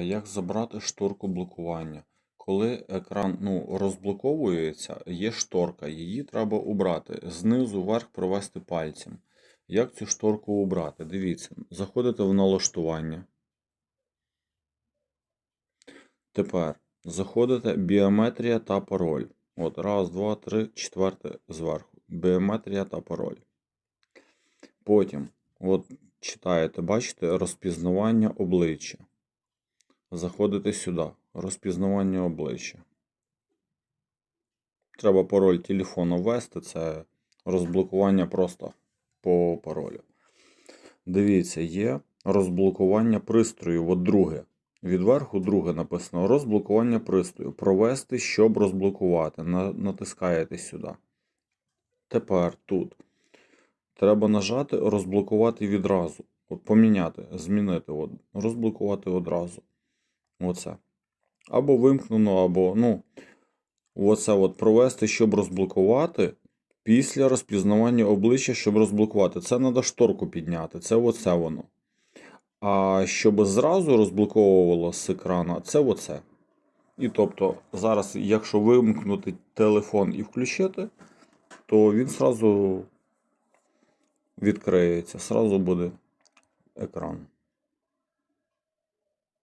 Як забрати шторку блокування? Коли екран ну, розблоковується, є шторка, її треба убрати. Знизу вверх провести пальцем. Як цю шторку убрати? Дивіться, заходите в налаштування. Тепер заходите біометрія та пароль. От, раз, два, три, четверте зверху. Біометрія та пароль. Потім, от читаєте, бачите, розпізнавання обличчя. Заходите сюди. Розпізнавання обличчя. Треба пароль телефону ввести, це розблокування просто по паролю. Дивіться, є розблокування пристрою. От друге. Відверху друге написано розблокування пристрою. Провести, щоб розблокувати. Натискаєте сюди. Тепер тут. Треба нажати розблокувати відразу. От поміняти, змінити. От, розблокувати одразу. Оце. Або вимкнено, або, ну, оце от провести, щоб розблокувати. Після розпізнавання обличчя, щоб розблокувати. Це треба шторку підняти. Це оце воно. А щоб зразу розблоковувало з екрану, це оце. І тобто, зараз, якщо вимкнути телефон і включити, то він зразу відкриється, зразу буде екран.